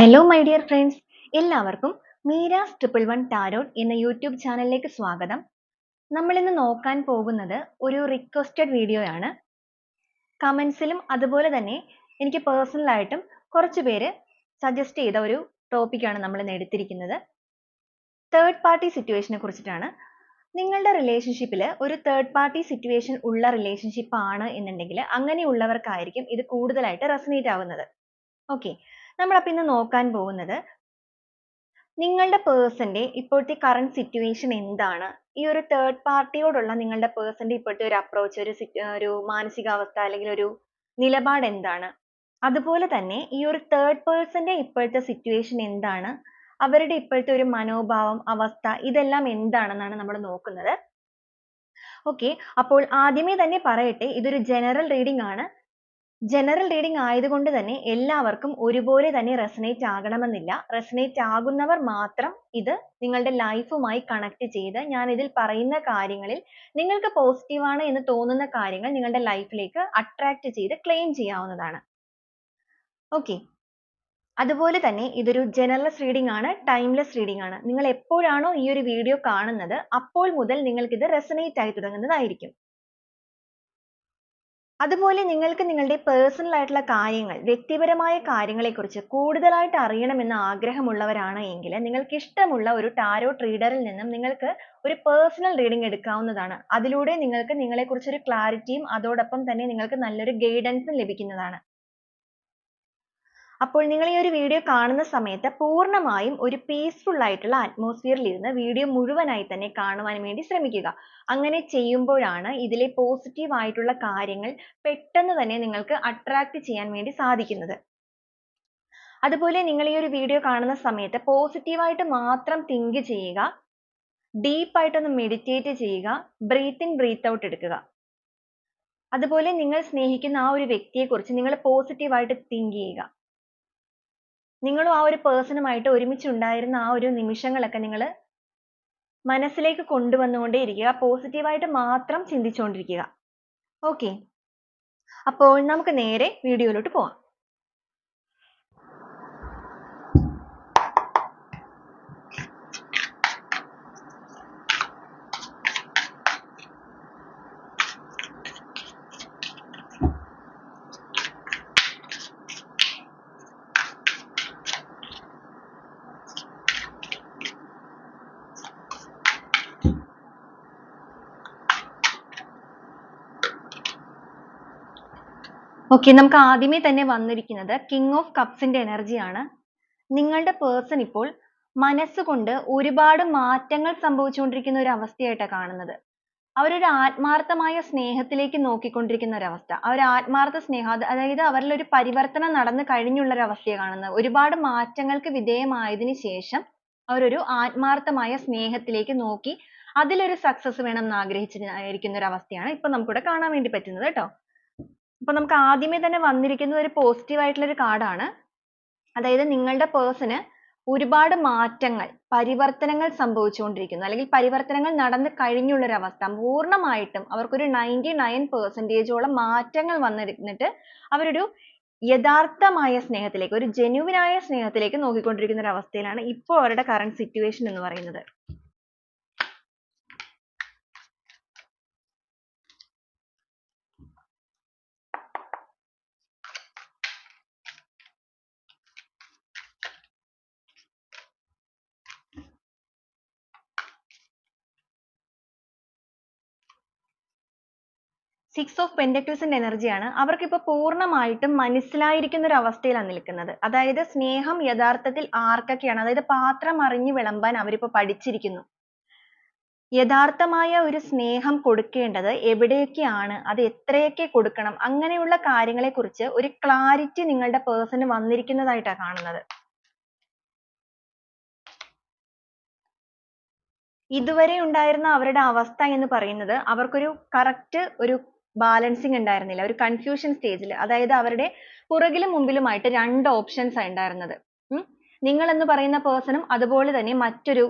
Hello my dear friends എല്ലാവർക്കും Meera's triple one tarot എന്ന YouTube ചാനലിലേക്ക് സ്വാഗതം. നമ്മൾ ഇന്ന് നോക്കാൻ പോകുന്നത് ഒരു റിക്വസ്റ്റഡ് വീഡിയോ ആണ്. കമൻസിലും അതുപോലെ തന്നെ എനിക്ക് പേഴ്സണലായിട്ടും കുറച്ച് പേര് സജസ്റ്റ് ചെയ്ത ഒരു ടോപ്പിക്കാണ് നമ്മൾ ഇന്ന് എടുത്തിരിക്കുന്നത്. തേർഡ് പാർട്ടി സിറ്റുവേഷനെ കുറിച്ചിട്ടാണ്. നിങ്ങളുടെ റിലേഷൻഷിപ്പിൽ ഒരു തേർഡ് പാർട്ടി സിറ്റുവേഷൻ ഉള്ള റിലേഷൻഷിപ്പ് ആണ് എന്നുണ്ടെങ്കിൽ അങ്ങനെയുള്ളവർക്കായിരിക്കും ഇത് കൂടുതലായിട്ട് റെസനേറ്റ് ആവുന്നത്. ഓക്കെ നമ്മൾ അപ്പോൾ ഇന്ന് നോക്കാൻ പോകുന്നത് നിങ്ങളുടെ പേഴ്സന്റെ ഇപ്പോഴത്തെ കറണ്ട് സിറ്റുവേഷൻ എന്താണ്? ഈ ഒരു തേർഡ് പാർട്ടിയോടുള്ള നിങ്ങളുടെ പേഴ്സന്റെ ഇപ്പോഴത്തെ ഒരു അപ്രോച്ച് ഒരു ഒരു മാനസികാവസ്ഥ അല്ലെങ്കിൽ ഒരു നിലപാട് എന്താണ്? അതുപോലെ തന്നെ ഈ ഒരു തേർഡ് പേഴ്സന്റെ ഇപ്പോഴത്തെ സിറ്റുവേഷൻ എന്താണ്? അവരുടെ ഇപ്പോഴത്തെ ഒരു മനോഭാവം അവസ്ഥ ഇതെല്ലാം എന്താണെന്നാണ് നമ്മൾ നോക്കുന്നത്. ഓക്കെ അപ്പോൾ ആദ്യമേ തന്നെ പറയട്ടെ ഇതൊരു ജനറൽ റീഡിംഗ് ആണ്. ജനറൽ റീഡിംഗ് ആയതുകൊണ്ട് തന്നെ എല്ലാവർക്കും ഒരുപോലെ തന്നെ റെസനേറ്റ് ആകണമെന്നില്ല. റെസനേറ്റ് ആകുന്നവർ മാത്രം ഇത് നിങ്ങളുടെ ലൈഫുമായി കണക്ട് ചെയ്ത് ഞാൻ ഇതിൽ പറയുന്ന കാര്യങ്ങളിൽ നിങ്ങൾക്ക് പോസിറ്റീവ് ആണ് എന്ന് തോന്നുന്ന കാര്യങ്ങൾ നിങ്ങളുടെ ലൈഫിലേക്ക് അട്രാക്ട് ചെയ്ത് ക്ലെയിം ചെയ്യാവുന്നതാണ്. ഓക്കെ അതുപോലെ തന്നെ ഇതൊരു ജനറൽസ് റീഡിംഗ് ആണ് ടൈംലെസ് റീഡിംഗ് ആണ്. നിങ്ങൾ എപ്പോഴാണോ ഈ ഒരു വീഡിയോ കാണുന്നത് അപ്പോൾ മുതൽ നിങ്ങൾക്ക് ഇത് റെസനേറ്റ് ആയി തുടങ്ങുന്നതായിരിക്കും. അതുപോലെ നിങ്ങൾക്ക് നിങ്ങളുടെ പേഴ്സണൽ ആയിട്ടുള്ള കാര്യങ്ങൾ വ്യക്തിപരമായ കാര്യങ്ങളെക്കുറിച്ച് കൂടുതലായിട്ട് അറിയണമെന്ന് ആഗ്രഹമുള്ളവരാണ് എങ്കിൽ നിങ്ങൾക്ക് ഇഷ്ടമുള്ള ഒരു ടാരോ ട്രീഡറിൽ നിന്നും നിങ്ങൾക്ക് ഒരു പേഴ്സണൽ റീഡിംഗ് എടുക്കാവുന്നതാണ്. അതിലൂടെ നിങ്ങൾക്ക് നിങ്ങളെക്കുറിച്ച് ഒരു ക്ലാരിറ്റിയും അതോടൊപ്പം തന്നെ നിങ്ങൾക്ക് നല്ലൊരു ഗൈഡൻസും ലഭിക്കുന്നതാണ്. അപ്പോൾ നിങ്ങൾ ഈ ഒരു വീഡിയോ കാണുന്ന സമയത്ത് പൂർണമായും ഒരു പീസ്ഫുൾ ആയിട്ടുള്ള അറ്റ്മോസ്ഫിയറിൽ ഇരുന്ന് വീഡിയോ മുഴുവനായി തന്നെ കാണുവാൻ വേണ്ടി ശ്രമിക്കുക. അങ്ങനെ ചെയ്യുമ്പോഴാണ് ഇതിലെ പോസിറ്റീവ് ആയിട്ടുള്ള കാര്യങ്ങൾ പെട്ടെന്ന് തന്നെ നിങ്ങൾക്ക് അട്രാക്ട് ചെയ്യാൻ വേണ്ടി സാധിക്കുന്നത്. അതുപോലെ നിങ്ങൾ ഈ ഒരു വീഡിയോ കാണുന്ന സമയത്ത് പോസിറ്റീവായിട്ട് മാത്രം തിങ്ക് ചെയ്യുക. ഡീപ്പായിട്ടൊന്ന് മെഡിറ്റേറ്റ് ചെയ്യുക. ബ്രീത്ത് ഇൻ ബ്രീത്ത് ഔട്ട് എടുക്കുക. അതുപോലെ നിങ്ങൾ സ്നേഹിക്കുന്ന ആ ഒരു വ്യക്തിയെക്കുറിച്ച് നിങ്ങൾ പോസിറ്റീവായിട്ട് തിങ്ക് ചെയ്യുക. നിങ്ങളും ആ ഒരു പേഴ്സണുമായിട്ട് ഒരുമിച്ച് ഉണ്ടായിരുന്ന ആ ഒരു നിമിഷങ്ങളൊക്കെ നിങ്ങൾ മനസ്സിലേക്ക് കൊണ്ടുവന്നുകൊണ്ടേ ഇരിക്കുക പോസിറ്റീവായിട്ട് മാത്രം ചിന്തിച്ചുകൊണ്ടിരിക്കുക. ഓക്കെ. അപ്പോൾ നമുക്ക് നേരെ വീഡിയോയിലോട്ട് പോവാം. ഓക്കെ നമുക്ക് ആദ്യമേ തന്നെ വന്നിരിക്കുന്നത് കിങ് ഓഫ് കപ്സിന്റെ എനർജിയാണ് നിങ്ങളുടെ പേഴ്സൺ ഇപ്പോൾ മനസ്സുകൊണ്ട് ഒരുപാട് മാറ്റങ്ങൾ സംഭവിച്ചുകൊണ്ടിരിക്കുന്ന ഒരു അവസ്ഥയായിട്ടാണ് കാണുന്നത്. അവരൊരു ആത്മാർത്ഥമായ സ്നേഹത്തിലേക്ക് നോക്കിക്കൊണ്ടിരിക്കുന്ന ഒരവസ്ഥ അവർ ആത്മാർത്ഥ സ്നേഹ അതായത് അവരിൽ ഒരു പരിവർത്തനം നടന്നു കഴിഞ്ഞുള്ള ഒരു അവസ്ഥയാണ് കാണുന്നത്. ഒരുപാട് മാറ്റങ്ങൾക്ക് വിധേയമായതിനു ശേഷം അവരൊരു ആത്മാർത്ഥമായ സ്നേഹത്തിലേക്ക് നോക്കി അതിലൊരു സക്സസ് വേണം എന്ന് ആഗ്രഹിച്ചിരിക്കുന്ന ഒരു അവസ്ഥയാണ് ഇപ്പൊ നമുക്കിവിടെ കാണാൻ വേണ്ടി പറ്റുന്നത് കേട്ടോ. അപ്പൊ നമുക്ക് ആദ്യമേ തന്നെ വന്നിരിക്കുന്ന ഒരു പോസിറ്റീവ് ആയിട്ടുള്ള ഒരു കാർഡാണ്. അതായത് നിങ്ങളുടെ പേഴ്സന് ഒരുപാട് മാറ്റങ്ങൾ പരിവർത്തനങ്ങൾ സംഭവിച്ചുകൊണ്ടിരിക്കുന്നു. അല്ലെങ്കിൽ പരിവർത്തനങ്ങൾ നടന്നു കഴിഞ്ഞുള്ള ഒരു അവസ്ഥ പൂർണമായിട്ടും അവർക്കൊരു നയന്റി നയൻ പെർസെന്റേജോളം മാറ്റങ്ങൾ വന്നിരുന്നിട്ട് അവരൊരു യഥാർത്ഥമായ സ്നേഹത്തിലേക്ക് ഒരു ആയ സ്നേഹത്തിലേക്ക് നോക്കിക്കൊണ്ടിരിക്കുന്ന ഒരു അവസ്ഥയിലാണ് ഇപ്പോൾ അവരുടെ current സിറ്റുവേഷൻ എന്ന് പറയുന്നത്. സിക്സ് ഓഫ് പെൻഡക്കിൾസിന്റെ എനർജിയാണ് അവർക്ക് ഇപ്പൊ പൂർണമായിട്ടും മനസ്സിലായിരിക്കുന്ന ഒരു അവസ്ഥയിലാണ് നിൽക്കുന്നത്. അതായത് സ്നേഹം യഥാർത്ഥത്തിൽ ആർക്കൊക്കെയാണ്? അതായത് പാത്രം അറിഞ്ഞു വിളമ്പാൻ അവരിപ്പോൾ പഠിച്ചിരിക്കുന്നു. യഥാർത്ഥമായ ഒരു സ്നേഹം കൊടുക്കേണ്ടത് എവിടെയൊക്കെയാണ് അത് എത്രയൊക്കെ കൊടുക്കണം? അങ്ങനെയുള്ള കാര്യങ്ങളെക്കുറിച്ച് ഒരു ക്ലാരിറ്റി നിങ്ങളുടെ പേഴ്സണ് വന്നിരിക്കുന്നതായിട്ടാണ് കാണുന്നത്. ഇതുവരെ ഉണ്ടായിരുന്ന അവരുടെ അവസ്ഥ എന്ന് പറയുന്നത് അവർക്കൊരു കറക്റ്റ് ഒരു ബാലൻസിങ് ഉണ്ടായിരുന്നില്ല. ഒരു കൺഫ്യൂഷൻ സ്റ്റേജിൽ അതായത് അവരുടെ പുറകിലും മുമ്പിലുമായിട്ട് രണ്ട് ഓപ്ഷൻസ് ആണ് ഉണ്ടായിരുന്നത്. നിങ്ങൾ എന്ന് പറയുന്ന പേഴ്സണും അതുപോലെ തന്നെ മറ്റൊരു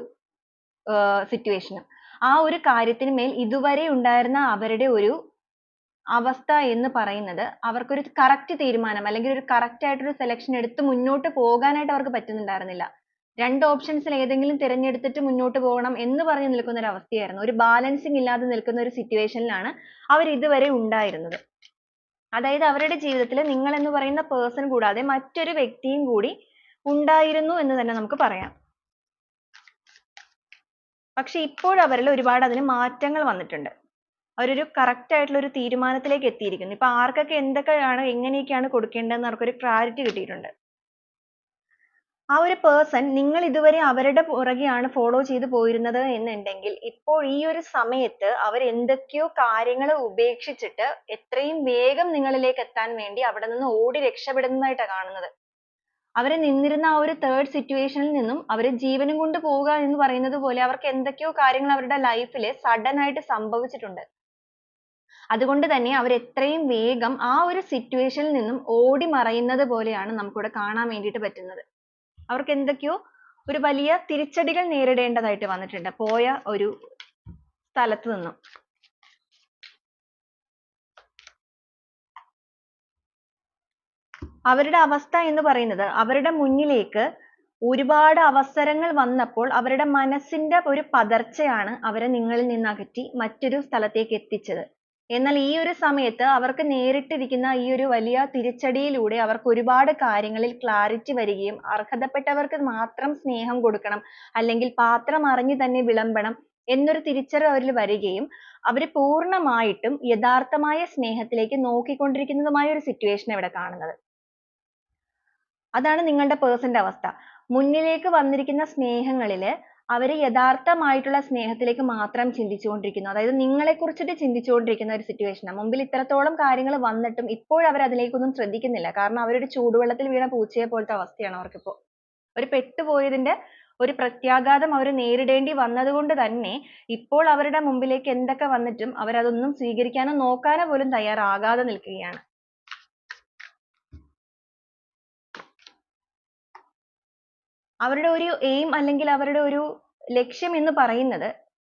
സിറ്റുവേഷനും ആ ഒരു കാര്യത്തിന് മേൽ ഇതുവരെ ഉണ്ടായിരുന്ന അവരുടെ ഒരു അവസ്ഥ എന്ന് പറയുന്നത് അവർക്കൊരു correct തീരുമാനം അല്ലെങ്കിൽ ഒരു correct ആയിട്ടൊരു സെലക്ഷൻ എടുത്ത് മുന്നോട്ട് പോകാനായിട്ട് അവർക്ക് പറ്റുന്നുണ്ടായിരുന്നില്ല. രണ്ട് ഓപ്ഷൻസിൽ ഏതെങ്കിലും തിരഞ്ഞെടുത്തിട്ട് മുന്നോട്ട് പോകണം എന്ന് പറഞ്ഞ് നിൽക്കുന്ന ഒരു അവസ്ഥയായിരുന്നു. ഒരു balancing ഇല്ലാതെ നിൽക്കുന്ന ഒരു സിറ്റുവേഷനിലാണ് ലാണ് അവർ ഇതുവരെ ഉണ്ടായിരുന്നത്. അതായത് അവരുടെ ജീവിതത്തിൽ നിങ്ങൾ എന്ന് പറയുന്ന പേഴ്സൺ കൂടാതെ മറ്റൊരു വ്യക്തിയും കൂടി ഉണ്ടായിരുന്നു എന്ന് തന്നെ നമുക്ക് പറയാം. പക്ഷേ ഇപ്പോൾ അവരിൽ ഒരുപാട് അതിന് മാറ്റങ്ങൾ വന്നിട്ടുണ്ട്. അവരൊരു correct ആയിട്ടുള്ള ഒരു തീരുമാനത്തിലേക്ക് എത്തിയിരിക്കുന്നു. ഇപ്പൊ ആർക്കൊക്കെ എന്തൊക്കെയാണ് എങ്ങനെയൊക്കെയാണ് കൊടുക്കേണ്ടതെന്ന് അവർക്കൊരു clarity കിട്ടിയിട്ടുണ്ട്. ആ ഒരു പേഴ്സൺ നിങ്ങൾ ഇതുവരെ അവരുടെ പുറകെയാണ് ഫോളോ ചെയ്ത് പോയിരുന്നത് എന്നുണ്ടെങ്കിൽ ഇപ്പോൾ ഈ ഒരു സമയത്ത് അവർ എന്തൊക്കെയോ കാര്യങ്ങൾ ഉപേക്ഷിച്ചിട്ട് എത്രയും വേഗം നിങ്ങളിലേക്ക് എത്താൻ വേണ്ടി അവിടെ നിന്ന് ഓടി രക്ഷപ്പെടുന്നതായിട്ടാണ് കാണുന്നത്. അവരെ നിന്നിരുന്ന ആ ഒരു തേർഡ് സിറ്റുവേഷനിൽ നിന്നും അവർ ജീവനും കൊണ്ട് പോവുക എന്ന് പറയുന്നത് പോലെ അവർക്ക് എന്തൊക്കെയോ കാര്യങ്ങൾ അവരുടെ ലൈഫിൽ സഡൻ ആയിട്ട് സംഭവിച്ചിട്ടുണ്ട്. അതുകൊണ്ട് തന്നെ അവർ എത്രയും വേഗം ആ ഒരു സിറ്റുവേഷനിൽ നിന്നും ഓടി മറയുന്നത് പോലെയാണ് നമുക്കിവിടെ കാണാൻ വേണ്ടിയിട്ട് പറ്റുന്നത്. അവർക്ക് എന്തൊക്കെയോ ഒരു വലിയ തിരിച്ചടികൾ നേരിടേണ്ടതായിട്ട് വന്നിട്ടുണ്ട് പോയ ഒരു സ്ഥലത്ത് നിന്നും. അവരുടെ അവസ്ഥ എന്ന് പറയുന്നത് അവരുടെ മുന്നിലേക്ക് ഒരുപാട് അവസരങ്ങൾ വന്നപ്പോൾ അവരുടെ മനസ്സിന്റെ ഒരു പതർച്ചയാണ് അവരെ നിങ്ങളിൽ നിന്ന് അകറ്റി മറ്റൊരു സ്ഥലത്തേക്ക് എത്തിച്ചത്. എന്നാൽ ഈ ഒരു സമയത്ത് അവർക്ക് നേരിട്ടിരിക്കുന്ന ഈ ഒരു വലിയ തിരിച്ചടിയിലൂടെ അവർക്ക് ഒരുപാട് കാര്യങ്ങളിൽ ക്ലാരിറ്റി വരികയും അർഹതപ്പെട്ടവർക്ക് മാത്രം സ്നേഹം കൊടുക്കണം അല്ലെങ്കിൽ പാത്രം അറിഞ്ഞു തന്നെ വിളമ്പണം എന്നൊരു തിരിച്ചറിവ് അവരിൽ വരികയും അവർ പൂർണമായിട്ടും യഥാർത്ഥമായ സ്നേഹത്തിലേക്ക് നോക്കിക്കൊണ്ടിരിക്കുന്നതുമായ ഒരു സിറ്റുവേഷൻ ഇവിടെ കാണുന്നത്. അതാണ് നിങ്ങളുടെ പേഴ്സന്റെ അവസ്ഥ. മുന്നിലേക്ക് വന്നിരിക്കുന്ന സ്നേഹങ്ങളിൽ അവർ യഥാർത്ഥമായിട്ടുള്ള സ്നേഹത്തിലേക്ക് മാത്രം ചിന്തിച്ചുകൊണ്ടിരിക്കുന്നു. അതായത് നിങ്ങളെ കുറിച്ചിട്ട് ചിന്തിച്ചുകൊണ്ടിരിക്കുന്ന ഒരു situation ആണ്. മുമ്പിൽ ഇത്രത്തോളം കാര്യങ്ങൾ വന്നിട്ടും ഇപ്പോൾ അവർ അതിലേക്കൊന്നും ശ്രദ്ധിക്കുന്നില്ല. കാരണം അവർ ഒരു ചൂടുവെള്ളത്തിൽ വീണ പൂച്ചയെ പോലത്തെ അവസ്ഥയാണ് അവർക്കിപ്പോൾ. അവർ പെട്ടുപോയതിന്റെ ഒരു പ്രത്യാഘാതം അവർ നേരിടേണ്ടി വന്നതുകൊണ്ട് തന്നെ ഇപ്പോൾ അവരുടെ മുമ്പിലേക്ക് എന്തൊക്കെ വന്നിട്ടും അവരതൊന്നും സ്വീകരിക്കാനോ നോക്കാനോ പോലും തയ്യാറാകാതെ നിൽക്കുകയാണ്. അവരുടെ ഒരു എയിം അല്ലെങ്കിൽ അവരുടെ ഒരു ലക്ഷ്യം എന്ന് പറയുന്നത്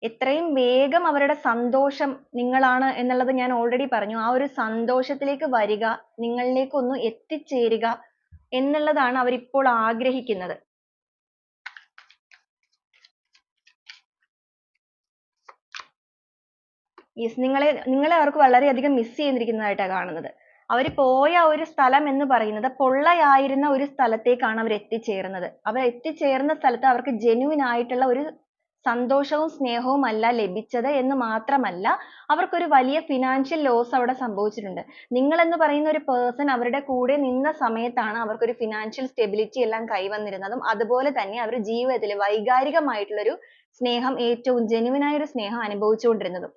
എത്രയും വേഗം അവരുടെ സന്തോഷം നിങ്ങളാണ് എന്നുള്ളത് ഞാൻ ഓൾറെഡി പറഞ്ഞു. ആ ഒരു സന്തോഷത്തിലേക്ക് വരിക, നിങ്ങളിലേക്ക് ഒന്ന് എത്തിച്ചേരുക എന്നുള്ളതാണ് അവർ ഇപ്പോൾ ആഗ്രഹിക്കുന്നത്. yes നിങ്ങളെ നിങ്ങളെ അവർക്ക് വളരെയധികം miss ചെയ്തിരിക്കുന്നതായിട്ടാണ് കാണുന്നത്. അവർ പോയ ഒരു സ്ഥലം എന്ന് പറയുന്നത് പൊള്ളയായിരുന്ന ഒരു സ്ഥലത്തേക്കാണ് അവർ എത്തിച്ചേർന്നത്. അവർ എത്തിച്ചേർന്ന സ്ഥലത്ത് അവർക്ക് genuine ആയിട്ടുള്ള ഒരു സന്തോഷവും സ്നേഹവും അല്ല ലഭിച്ചത് എന്ന് മാത്രമല്ല അവർക്ക് ഒരു വലിയ ഫിനാൻഷ്യൽ ലോസ് അവിടെ സംഭവിച്ചിട്ടുണ്ട്. നിങ്ങൾ എന്ന് പറയുന്ന ഒരു പേഴ്സൺ അവരുടെ കൂടെ നിന്ന സമയത്താണ് അവർക്ക് ഒരു financial stability എല്ലാം കൈവന്നിരുന്നതും അതുപോലെ തന്നെ അവർ ജീവിതത്തിൽ വൈകാരികമായിട്ടുള്ള ഒരു സ്നേഹം ഏറ്റവും ആയ ഒരു സ്നേഹം അനുഭവിച്ചുകൊണ്ടിരുന്നതും.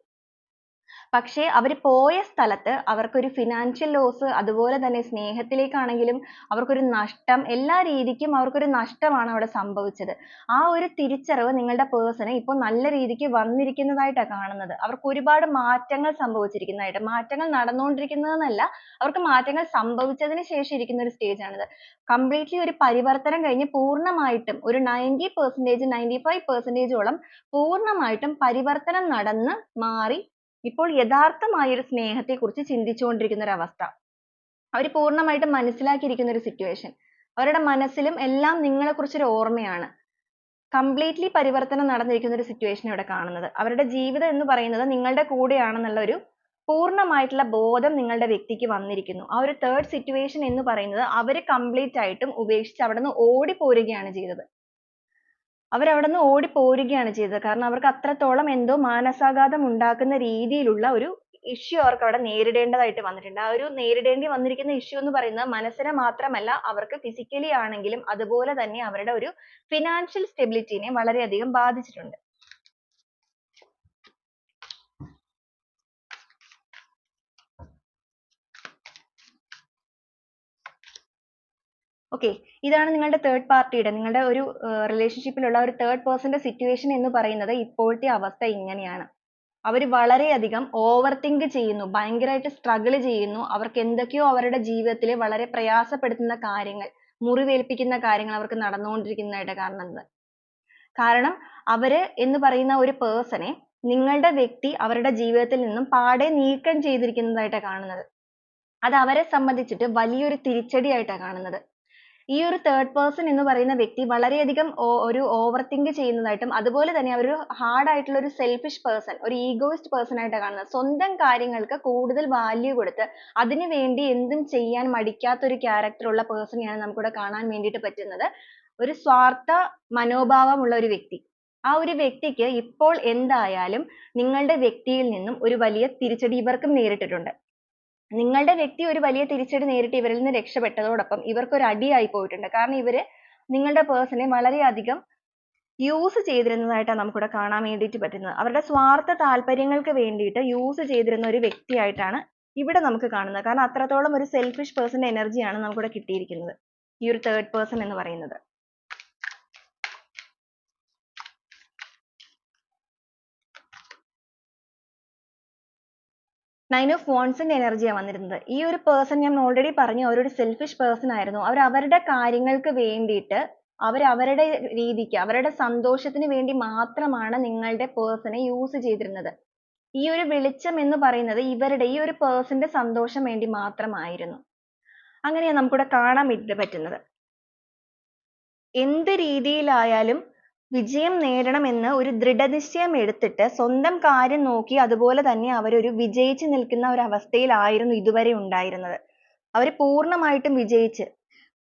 പക്ഷേ അവർ പോയ സ്ഥലത്ത് അവർക്കൊരു ഫിനാൻഷ്യൽ ലോസ് അതുപോലെ തന്നെ സ്നേഹത്തിലേക്കാണെങ്കിലും അവർക്കൊരു നഷ്ടം എല്ലാ രീതിക്കും അവർക്കൊരു നഷ്ടമാണ് അവിടെ സംഭവിച്ചത്. ആ ഒരു തിരിച്ചറിവ് നിങ്ങളുടെ person ഇപ്പോൾ നല്ല രീതിക്ക് വന്നിരിക്കുന്നതായിട്ടാണ് കാണുന്നത്. അവർക്ക് ഒരുപാട് മാറ്റങ്ങൾ സംഭവിച്ചിരിക്കുന്നതായിട്ട് മാറ്റങ്ങൾ നടന്നുകൊണ്ടിരിക്കുന്നത് എന്നല്ല അവർക്ക് മാറ്റങ്ങൾ സംഭവിച്ചതിന് ശേഷം ഇരിക്കുന്ന ഒരു stage ആണിത്. completely ഒരു പരിവർത്തനം കഴിഞ്ഞ് പൂർണമായിട്ടും ഒരു percentage ninety five percentage ഓളം പൂർണമായിട്ടും പരിവർത്തനം നടന്ന് മാറി ഇപ്പോൾ യഥാർത്ഥമായ ഒരു സ്നേഹത്തെ കുറിച്ച് ചിന്തിച്ചുകൊണ്ടിരിക്കുന്ന ഒരു അവസ്ഥ. അവർ പൂർണമായിട്ടും മനസ്സിലാക്കിയിരിക്കുന്ന ഒരു സിറ്റുവേഷൻ അവരുടെ മനസ്സിലും എല്ലാം നിങ്ങളെ കുറിച്ച് ഒരു ഓർമ്മയാണ്. കംപ്ലീറ്റ്ലി പരിവർത്തനം നടന്നിരിക്കുന്ന ഒരു സിറ്റുവേഷൻ ഇവിടെ കാണുന്നത്. അവരുടെ ജീവിതം എന്ന് പറയുന്നത് നിങ്ങളുടെ കൂടെയാണെന്നുള്ള ഒരു പൂർണമായിട്ടുള്ള ബോധം നിങ്ങളുടെ വ്യക്തിക്ക് വന്നിരിക്കുന്നു. ആ ഒരു തേർഡ് സിറ്റുവേഷൻ എന്ന് പറയുന്നത് അവർ കംപ്ലീറ്റ് ആയിട്ടും ഉപേക്ഷിച്ച് അവിടുന്ന് ഓടിപ്പോരുകയാണ് ചെയ്തത്. അവർ നിന്ന് ഓടിപ്പോരുകയാണ് ചെയ്തത്. കാരണം അവർക്ക് അത്രത്തോളം എന്തോ മാനസാഘാതം ഉണ്ടാക്കുന്ന രീതിയിലുള്ള ഒരു ഇഷ്യൂ അവർക്ക് അവിടെ നേരിടേണ്ടതായിട്ട് വന്നിട്ടുണ്ട്. ആ ഒരു നേരിടേണ്ടി വന്നിരിക്കുന്ന ഇഷ്യൂ എന്ന് പറയുന്നത് മനസ്സിനെ മാത്രമല്ല അവർക്ക് ഫിസിക്കലി ആണെങ്കിലും അതുപോലെ തന്നെ അവരുടെ ഒരു ഫിനാൻഷ്യൽ stability നെ വളരെയധികം ബാധിച്ചിട്ടുണ്ട്. Okay ഇതാണ് നിങ്ങളുടെ തേർഡ് party യുടെ നിങ്ങളുടെ ഒരു relationship ലുള്ള ഒരു തേർഡ് പേഴ്സന്റെ സിറ്റുവേഷൻ എന്ന് പറയുന്നത് ഇപ്പോഴത്തെ അവസ്ഥ ഇങ്ങനെയാണ്. അവർ വളരെയധികം തിങ്ക് ചെയ്യുന്നു. ഭയങ്കരമായിട്ട് സ്ട്രഗിൾ ചെയ്യുന്നു. അവർക്ക് എന്തൊക്കെയോ അവരുടെ ജീവിതത്തിൽ വളരെ പ്രയാസപ്പെടുത്തുന്ന കാര്യങ്ങൾ മുറിവേൽപ്പിക്കുന്ന കാര്യങ്ങൾ അവർക്ക് നടന്നുകൊണ്ടിരിക്കുന്നതായിട്ട് കാണുന്നത്. കാരണം അവർ എന്ന് പറയുന്ന ഒരു പേഴ്സണെ നിങ്ങളുടെ വ്യക്തി അവരുടെ ജീവിതത്തിൽ നിന്നും പാടെ നീക്കം ചെയ്തിരിക്കുന്നതായിട്ടാണ് കാണുന്നത് അത് അവരെ സംബന്ധിച്ചിട്ട് വലിയൊരു തിരിച്ചടിയായിട്ടാണ് കാണുന്നത് ഈ ഒരു തേർഡ് പേഴ്സൺ എന്ന് പറയുന്ന വ്യക്തി വളരെയധികം ഒരു ഒരു തിങ്ക് ചെയ്യുന്നതായിട്ടും അതുപോലെ തന്നെ അവർ ഹാർഡ് ആയിട്ടുള്ള ഒരു സെൽഫിഷ് പേഴ്സൺ ഒരു ഈഗോയിസ്റ്റ് പേഴ്സൺ ആയിട്ടാണ് കാണുന്നത്. സ്വന്തം കാര്യങ്ങൾക്ക് കൂടുതൽ വാല്യൂ കൊടുത്ത് അതിനു വേണ്ടി എന്തും ചെയ്യാൻ മടിക്കാത്ത ഒരു character ഉള്ള person നെയാണ് നമുക്കിവിടെ കാണാൻ വേണ്ടിയിട്ട് പറ്റുന്നത്. ഒരു സ്വാർത്ഥ മനോഭാവമുള്ള ഒരു വ്യക്തി. ആ ഒരു വ്യക്തിക്ക് ഇപ്പോൾ എന്തായാലും നിങ്ങളുടെ വ്യക്തിയിൽ നിന്നും ഒരു വലിയ തിരിച്ചടി ഇവർക്കും നേരിട്ടിട്ടുണ്ട്. നിങ്ങളുടെ വ്യക്തി ഒരു വലിയ തിരിച്ചടി നേരിട്ട് ഇവരിൽ നിന്ന് രക്ഷപ്പെട്ടതോടൊപ്പം ഇവർക്ക് ഒരു അടിയായി പോയിട്ടുണ്ട്. കാരണം ഇവർ നിങ്ങളുടെ person നെ വളരെയധികം use ചെയ്തിരുന്നതായിട്ടാണ് നമുക്കിവിടെ കാണാൻ വേണ്ടിയിട്ട് പറ്റുന്നത്. അവരുടെ സ്വാർത്ഥ താല്പര്യങ്ങൾക്ക് വേണ്ടിയിട്ട് use ചെയ്തിരുന്ന ഒരു വ്യക്തിയായിട്ടാണ് ഇവിടെ നമുക്ക് കാണുന്നത്. കാരണം അത്രത്തോളം ഒരു selfish person ന്റെ energy ആണ് നമുക്കിവിടെ കിട്ടിയിരിക്കുന്നത്. ഈ ഒരു third person എന്ന് പറയുന്നത്. നൈൻ ഓഫ് വോൺസിന്റെ എനർജിയാണ് യാണ് വന്നിരുന്നത്. ഈ ഒരു പേഴ്സൺ ഞാൻ ഓൾറെഡി പറഞ്ഞു അവരൊരു സെൽഫിഷ് പേഴ്സൺ ആയിരുന്നു. അവർ അവരുടെ കാര്യങ്ങൾക്ക് വേണ്ടിയിട്ട് അവർ അവരുടെ രീതിക്ക് അവരുടെ സന്തോഷത്തിന് വേണ്ടി മാത്രമാണ് നിങ്ങളുടെ പേഴ്സണെ യൂസ് ചെയ്തിരുന്നത്. ഈ ഒരു വെളിച്ചം എന്ന് പറയുന്നത് ഇവരുടെ ഈ ഒരു പേഴ്സന്റെ സന്തോഷം വേണ്ടി മാത്രമായിരുന്നു. അങ്ങനെയാണ് നമുക്കിവിടെ കാണാൻ പറ്റുന്നത്. എന്ത് രീതിയിലായാലും വിജയം നേടണമെന്ന് ഒരു ദൃഢനിശ്ചയം എടുത്തിട്ട് സ്വന്തം കാര്യം നോക്കി അതുപോലെ തന്നെ അവരൊരു വിജയിച്ച് നിൽക്കുന്ന ഒരു അവസ്ഥയിലായിരുന്നു ഇതുവരെ ഉണ്ടായിരുന്നത്. അവർ പൂർണമായിട്ടും വിജയിച്ച്.